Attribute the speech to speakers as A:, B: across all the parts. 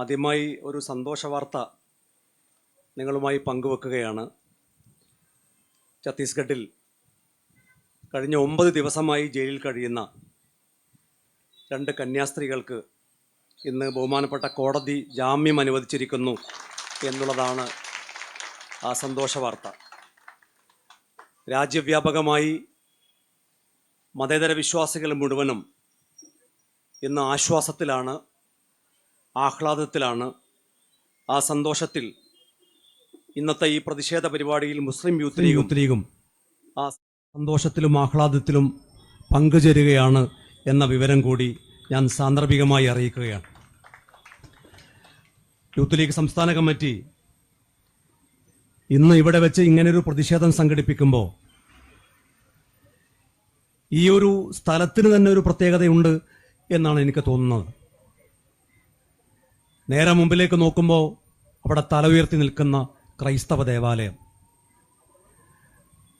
A: ആദ്യമായി ഒരു സന്തോഷ വാർത്ത നിങ്ങളുമായി പങ്കുവെക്കുകയാണ്. ഛത്തീസ്ഗഡിൽ കഴിഞ്ഞ ഒമ്പത് ദിവസമായി ജയിലിൽ കഴിയുന്ന രണ്ട് കന്യാസ്ത്രീകൾക്ക് ഇന്ന് ബഹുമാനപ്പെട്ട കോടതി ജാമ്യം അനുവദിച്ചിരിക്കുന്നു എന്നുള്ളതാണ് ആ സന്തോഷ വാർത്ത. രാജ്യവ്യാപകമായി മതേതര വിശ്വാസികൾ മുഴുവനും ഇന്ന് ആശ്വാസത്തിലാണ് ആഹ്ലാദത്തിലാണ്. ആ സന്തോഷത്തിൽ ഇന്നത്തെ ഈ പ്രതിഷേധ പരിപാടിയിൽ മുസ്ലിം യൂത്ത് ലീഗും യൂത്ത് ലീഗും ആ സന്തോഷത്തിലും ആഹ്ലാദത്തിലും പങ്കുചേരുകയാണ് എന്ന വിവരം കൂടി ഞാൻ സാന്ദർഭികമായി അറിയിക്കുകയാണ്. യൂത്ത് ലീഗ് സംസ്ഥാന കമ്മിറ്റി ഇന്ന് ഇവിടെ വെച്ച് ഇങ്ങനൊരു പ്രതിഷേധം സംഘടിപ്പിക്കുമ്പോൾ ഈ ഒരു സ്ഥലത്തിന് തന്നെ ഒരു പ്രത്യേകതയുണ്ട് എന്നാണ് എനിക്ക് തോന്നുന്നത്. നേരെ മുമ്പിലേക്ക് നോക്കുമ്പോൾ അവിടെ തല ഉയർത്തി നിൽക്കുന്ന ക്രൈസ്തവ ദേവാലയം.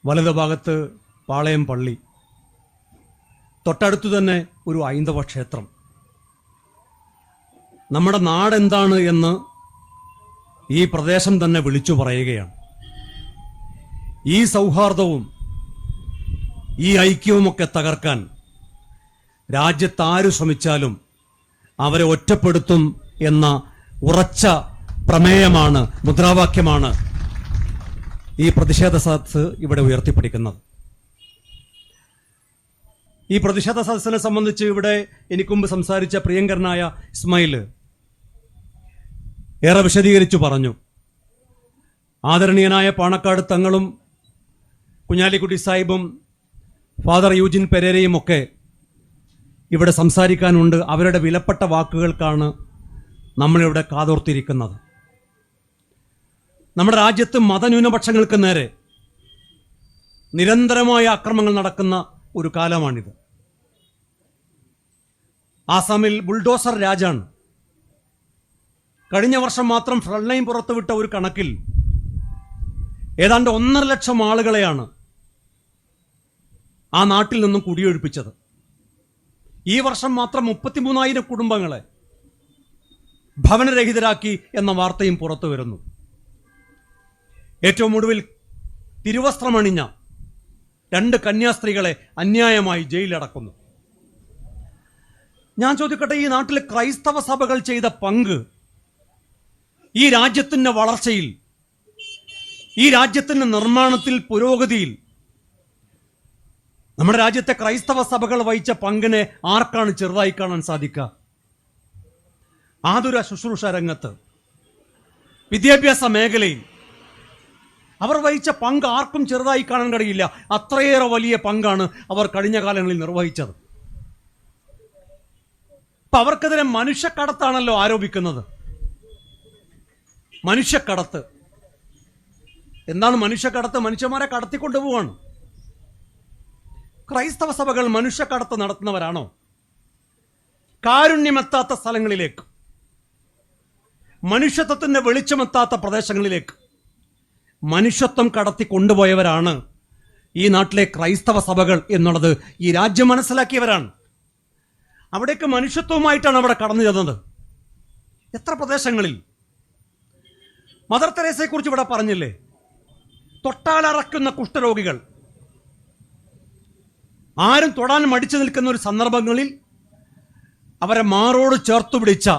A: വലതുഭാഗത്ത് പാളയം പള്ളി. തൊട്ടടുത്തു തന്നെ ഒരു ഐന്ദവ ക്ഷേത്രം. നമ്മുടെ നാടെന്താണ് എന്ന് ഈ പ്രദേശം തന്നെ വിളിച്ചു പറയുകയാണ്. ഈ സൗഹാർദ്ദവും ഈ ഐക്യവുമൊക്കെ തകർക്കാൻ രാജ്യത്താരു ശ്രമിച്ചാലും അവരെ ഒറ്റപ്പെടുത്തും എന്ന ഉറച്ച പ്രമേയമാണ് മുദ്രാവാക്യമാണ് ഈ പ്രതിഷേധ സദസ് ഇവിടെ ഉയർത്തിപ്പിടിക്കുന്നത്. ഈ പ്രതിഷേധ സദസ്സിനെ സംബന്ധിച്ച് ഇവിടെ എനിക്ക് മുമ്പ് സംസാരിച്ച പ്രിയങ്കരനായ ഇസ്മായിൽ ഏറെ വിശദീകരിച്ചു പറഞ്ഞു. ആദരണീയനായ പാണക്കാട് തങ്ങളും കുഞ്ഞാലിക്കുട്ടി സാഹിബും ഫാദർ യൂജിൻ പെരേരയും ഒക്കെ ഇവിടെ സംസാരിക്കാനുണ്ട്. അവരുടെ വിലപ്പെട്ട വാക്കുകൾക്കാണ് നമ്മളിവിടെ കാതോർത്തിരിക്കുന്നത്. നമ്മുടെ രാജ്യത്ത് മതന്യൂനപക്ഷങ്ങൾക്ക് നേരെ നിരന്തരമായ അക്രമങ്ങൾ നടക്കുന്ന ഒരു കാലമാണിത്. ആസാമിൽ ബുൾഡോസർ രാജാണ്. കഴിഞ്ഞ വർഷം മാത്രം ഫ്രണ്ട് ലൈൻ പുറത്തുവിട്ട ഒരു കണക്കിൽ ഏതാണ്ട് ഒന്നര ലക്ഷം ആളുകളെയാണ് ആ നാട്ടിൽ നിന്നും കുടിയൊഴിപ്പിച്ചത്. ഈ വർഷം മാത്രം മുപ്പത്തിമൂന്നായിരം കുടുംബങ്ങളെ ഭവനരഹിതരാക്കി എന്ന വാർത്തയും പുറത്തു വരുന്നു. ഏറ്റവും ഒടുവിൽ തിരുവസ്ത്രമണിഞ്ഞ രണ്ട് കന്യാസ്ത്രീകളെ അന്യായമായി ജയിലടക്കുന്നു ഞാൻ ചോദിക്കട്ടെ ഈ നാട്ടിലെ ക്രൈസ്തവ സഭകൾ ചെയ്ത പങ്ക് ഈ രാജ്യത്തിന്റെ വളർച്ചയിൽ ഈ രാജ്യത്തിന്റെ നിർമ്മാണത്തിൽ പുരോഗതിയിൽ നമ്മുടെ രാജ്യത്തെ ക്രൈസ്തവ സഭകൾ വഹിച്ച പങ്കിനെ ആർക്കാണ് ചെറുതായി കാണാൻ സാധിക്കുക? ആതുര ശുശ്രൂഷ രംഗത്ത് വിദ്യാഭ്യാസ മേഖലയിൽ അവർ വഹിച്ച പങ്ക് ആർക്കും ചെറുതായി കാണാൻ കഴിയില്ല. അത്രയേറെ വലിയ പങ്കാണ് അവർ കഴിഞ്ഞ കാലങ്ങളിൽ നിർവഹിച്ചത്. ഇപ്പൊ അവർക്കെതിരെ മനുഷ്യക്കടത്താണല്ലോ ആരോപിക്കുന്നത്. മനുഷ്യക്കടത്ത്. എന്താണ് മനുഷ്യക്കടത്ത്? മനുഷ്യന്മാരെ കടത്തിക്കൊണ്ടുപോവാണ് ക്രൈസ്തവ സഭകൾ മനുഷ്യക്കടത്ത് നടത്തുന്നവരാണോ? കാരുണ്യമെത്താത്ത സ്ഥലങ്ങളിലേക്ക്. മനുഷ്യത്വത്തിന്റെ വെളിച്ചമെത്താത്ത പ്രദേശങ്ങളിലേക്ക്. മനുഷ്യത്വം കടത്തി കൊണ്ടുപോയവരാണ് ഈ നാട്ടിലെ ക്രൈസ്തവ സഭകൾ എന്നുള്ളത് ഈ രാജ്യം മനസ്സിലാക്കിയവരാണ്. അവിടേക്ക് മനുഷ്യത്വവുമായിട്ടാണ് അവിടെ കടന്നു ചെന്നത്. എത്ര പ്രദേശങ്ങളിൽ? മദർ തെരേസയെക്കുറിച്ച് ഇവിടെ പറഞ്ഞില്ലേ? തൊട്ടാലറക്കുന്ന കുഷ്ഠരോഗികൾ. ആരും തൊടാൻ മടിച്ചു നിൽക്കുന്ന ഒരു സന്ദർഭങ്ങളിൽ അവരെ മാറോട് ചേർത്തു പിടിച്ച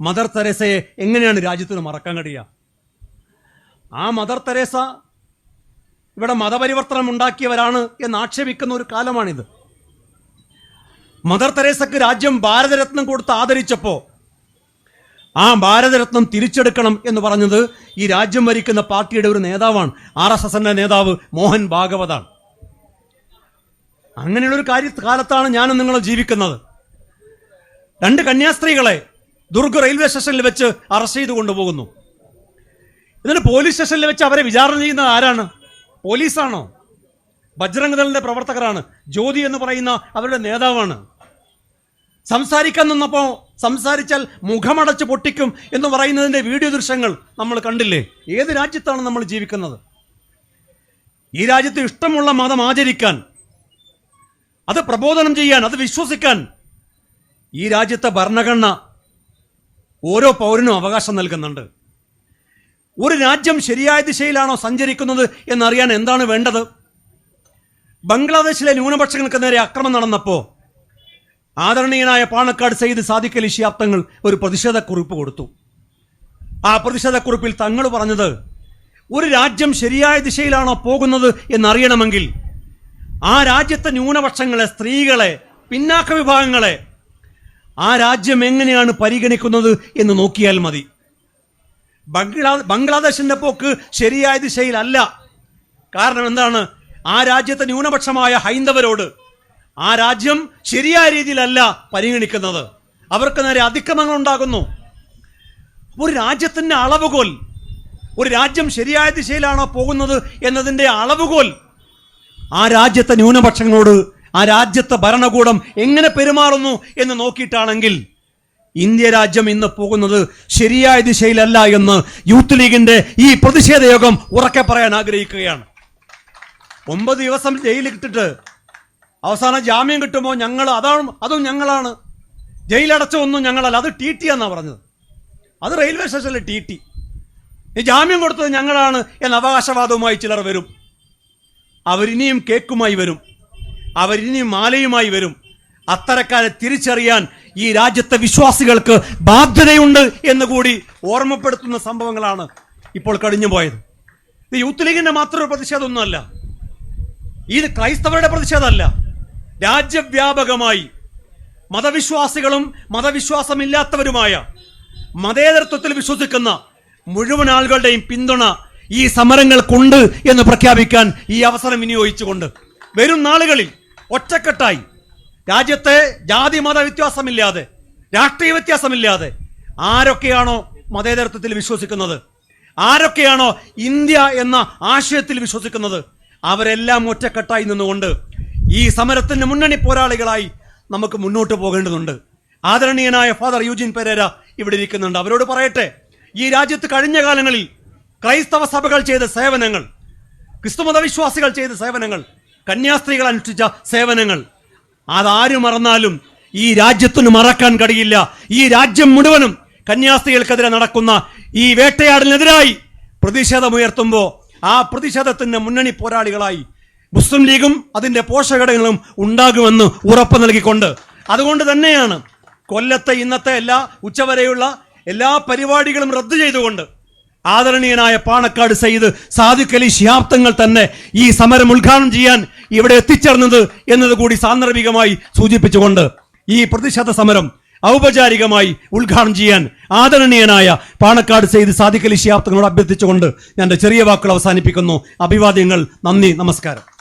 A: മദർ തെരേസയെ എങ്ങനെയാണ് രാജ്യത്തിന് മറക്കാൻ കഴിയുക? ആ മദർ തെരേസ ഇവിടെ മതപരിവർത്തനം ഉണ്ടാക്കിയവരാണ് എന്ന് ആക്ഷേപിക്കുന്ന ഒരു കാലമാണിത്. മദർ തെരേസക്ക് രാജ്യം ഭാരതരത്നം കൊടുത്ത് ആദരിച്ചപ്പോ ആ ഭാരതരത്നം തിരിച്ചെടുക്കണം എന്ന് പറഞ്ഞത് ഈ രാജ്യം ഭരിക്കുന്ന പാർട്ടിയുടെ ഒരു നേതാവാണ്. ആർ എസ് എസിന്റെ നേതാവ് മോഹൻ ഭാഗവതാണ്. അങ്ങനെയുള്ളൊരു കാര്യ കാലത്താണ് ഞാനും നിങ്ങൾ ജീവിക്കുന്നത്. രണ്ട് കന്യാസ്ത്രീകളെ ദുർഗ് റെയിൽവേ സ്റ്റേഷനിൽ വെച്ച് അറസ്റ്റ് ചെയ്ത് കൊണ്ടുപോകുന്നു. ഇതിന് പോലീസ് സ്റ്റേഷനിൽ വെച്ച് അവരെ വിചാരണ ചെയ്യുന്നത് ആരാണ്? പോലീസാണോ? ബജ്രംഗ് ദളിന്റെ പ്രവർത്തകരാണ്. ജ്യോതി എന്ന് പറയുന്ന അവരുടെ നേതാവാണ്. സംസാരിക്കാൻ നിന്നപ്പോൾ സംസാരിച്ചാൽ മുഖമടച്ച് പൊട്ടിക്കും എന്ന് പറയുന്നതിന്റെ വീഡിയോ ദൃശ്യങ്ങൾ നമ്മൾ കണ്ടില്ലേ? ഏത് രാജ്യത്താണ് നമ്മൾ ജീവിക്കുന്നത്? ഈ രാജ്യത്ത് ഇഷ്ടമുള്ള മതം ആചരിക്കാൻ അത് പ്രബോധനം ചെയ്യാൻ അത് വിശ്വസിക്കാൻ ഈ രാജ്യത്തെ ഭരണഘടന ഓരോ പൗരനും അവകാശം നൽകുന്നുണ്ട്. ഒരു രാജ്യം ശരിയായ ദിശയിലാണോ സഞ്ചരിക്കുന്നത് എന്നറിയാൻ എന്താണ് വേണ്ടത്? ബംഗ്ലാദേശിലെ ന്യൂനപക്ഷങ്ങൾക്ക് നേരെ അക്രമം നടന്നപ്പോൾ ആദരണീയനായ പാണക്കാട് സയ്യിദ് സാദിഖ് അലി ശിഹാബ് തങ്ങൾ ഒരു പ്രതിഷേധക്കുറിപ്പ് കൊടുത്തു. ആ പ്രതിഷേധക്കുറിപ്പിൽ തങ്ങൾ പറഞ്ഞത് ഒരു രാജ്യം ശരിയായ ദിശയിലാണോ പോകുന്നത് എന്നറിയണമെങ്കിൽ ആ രാജ്യത്തെ ന്യൂനപക്ഷങ്ങളെ സ്ത്രീകളെ പിന്നാക്ക വിഭാഗങ്ങളെ ആ രാജ്യം എങ്ങനെയാണ് പരിഗണിക്കുന്നത് എന്ന് നോക്കിയാൽ മതി. ബംഗ്ലാ ബംഗ്ലാദേശിന്റെ പോക്ക് ശരിയായ ദിശയിലല്ല. കാരണം എന്താണ്? ആ രാജ്യത്തെ ന്യൂനപക്ഷമായ ഹൈന്ദവരോട് ആ രാജ്യം ശരിയായ രീതിയിലല്ല പരിഗണിക്കുന്നത്. അവർക്ക് നേരെ അതിക്രമങ്ങൾ ഉണ്ടാകുന്നു ഒരു രാജ്യത്തിന്റെ അളവുകോൽ ഒരു രാജ്യം ശരിയായ ദിശയിലാണോ പോകുന്നത് എന്നതിന്റെ അളവുകോൽ ആ രാജ്യത്തെ ന്യൂനപക്ഷങ്ങളോട് ആ രാജ്യത്തെ ഭരണകൂടം എങ്ങനെ പെരുമാറുന്നു എന്ന് നോക്കിയിട്ടാണെങ്കിൽ ഇന്ത്യ രാജ്യം ഇന്ന് പോകുന്നത് ശരിയായ ദിശയിലല്ല എന്ന് യൂത്ത് ലീഗിന്റെ ഈ പ്രതിഷേധ യോഗം ഉറക്കെ പറയാൻ ആഗ്രഹിക്കുകയാണ്. ഒമ്പത് ദിവസം ജയിലിൽ കിട്ടിട്ട് അവസാനം ജാമ്യം കിട്ടുമ്പോൾ ഞങ്ങൾ അതാണ് അതും ഞങ്ങളാണ്. ജയിലടച്ച ഒന്നും ഞങ്ങളല്ല. അത് ടി ടി എന്നാണ് പറഞ്ഞത്. അത് റെയിൽവേ സ്റ്റേഷനിലെ ടി ടി. ഈ ജാമ്യം കൊടുത്തത് ഞങ്ങളാണ് എന്ന അവകാശവാദവുമായി ചിലർ വരും. അവരിനിയും കേക്കുമായി വരും. അവരിനിയും മാലയുമായി വരും. അത്തരക്കാരെ തിരിച്ചറിയാൻ ഈ രാജ്യത്തെ വിശ്വാസികൾക്ക് ബാധ്യതയുണ്ട് എന്ന് കൂടി ഓർമ്മപ്പെടുത്തുന്ന സംഭവങ്ങളാണ് ഇപ്പോൾ കഴിഞ്ഞു പോയത്. ഇത് യൂത്ത് ലീഗിന്റെ മാത്രം ഒരു പ്രതിഷേധമൊന്നുമല്ല. ഇത് ക്രൈസ്തവരുടെ പ്രതിഷേധമല്ല. രാജ്യവ്യാപകമായി മതവിശ്വാസികളും മതവിശ്വാസമില്ലാത്തവരുമായ മതേതരത്വത്തിൽ വിശ്വസിക്കുന്ന മുഴുവൻ ആളുകളുടെയും പിന്തുണ ഈ സമരങ്ങൾക്കുണ്ട് എന്ന് പ്രഖ്യാപിക്കാൻ ഈ അവസരം വിനിയോഗിച്ചുകൊണ്ട് വരും നാളുകളിൽ ഒറ്റക്കെട്ടായി. രാജ്യത്തെ ജാതി മത വ്യത്യാസമില്ലാതെ രാഷ്ട്രീയ വ്യത്യാസമില്ലാതെ ആരൊക്കെയാണോ മതേതരത്വത്തിൽ വിശ്വസിക്കുന്നത്? ആരൊക്കെയാണോ ഇന്ത്യ എന്ന ആശയത്തിൽ വിശ്വസിക്കുന്നത്? അവരെല്ലാം ഒറ്റക്കെട്ടായി നിന്നുകൊണ്ട് ഈ സമരത്തിന്റെ മുന്നണി പോരാളികളായി നമുക്ക് മുന്നോട്ട് പോകേണ്ടതുണ്ട്. ആദരണീയനായ ഫാദർ യൂജിൻ പെരേര ഇവിടെ ഇരിക്കുന്നുണ്ട്. അവരോട് പറയട്ടെ ഈ രാജ്യത്ത് കഴിഞ്ഞ കാലങ്ങളിൽ ക്രൈസ്തവ സഭകൾ ചെയ്ത സേവനങ്ങൾ ക്രിസ്തുമത വിശ്വാസികൾ ചെയ്ത സേവനങ്ങൾ കന്യാസ്ത്രീകൾ അനുഷ്ഠിച്ച സേവനങ്ങൾ. അതാര് മറന്നാലും ഈ രാജ്യത്തിന് മറക്കാൻ കഴിയില്ല. ഈ രാജ്യം മുഴുവനും കന്യാസ്ത്രീകൾക്കെതിരെ നടക്കുന്ന ഈ വേട്ടയാടലിനെതിരായി പ്രതിഷേധമുയർത്തുമ്പോൾ ആ പ്രതിഷേധത്തിന്റെ മുന്നണി പോരാളികളായി മുസ്ലിം ലീഗും അതിന്റെ പോഷകഘടകങ്ങളും ഉണ്ടാകുമെന്ന് ഉറപ്പ് നൽകിക്കൊണ്ട് അതുകൊണ്ട് തന്നെയാണ് കൊല്ലത്തെ ഇന്നത്തെ എല്ലാ ഉച്ചവരെയുള്ള എല്ലാ പരിപാടികളും റദ്ദു ചെയ്തുകൊണ്ട് ആദരണീയനായ പാണക്കാട് സയ്യിദ് സാധുക്കലി ശിഹാബ്ദങ്ങൾ തന്നെ ഈ സമരം ഉദ്ഘാടനം ചെയ്യാൻ ഇവിടെ എത്തിച്ചേർന്നത് എന്നത് കൂടി സാന്ദർഭികമായി സൂചിപ്പിച്ചുകൊണ്ട് ഈ പ്രതിഷേധ സമരം ഔപചാരികമായി ഉദ്ഘാടനം ചെയ്യാൻ ആദരണീയനായ പാണക്കാട് സയ്യിദ് സാധുക്കലി ശിഹാബ്ദങ്ങളോട് അഭ്യർത്ഥിച്ചുകൊണ്ട് ഞാൻ ചെറിയ വാക്കുകൾ അവസാനിപ്പിക്കുന്നു. അഭിവാദ്യങ്ങൾ. നന്ദി. നമസ്കാരം.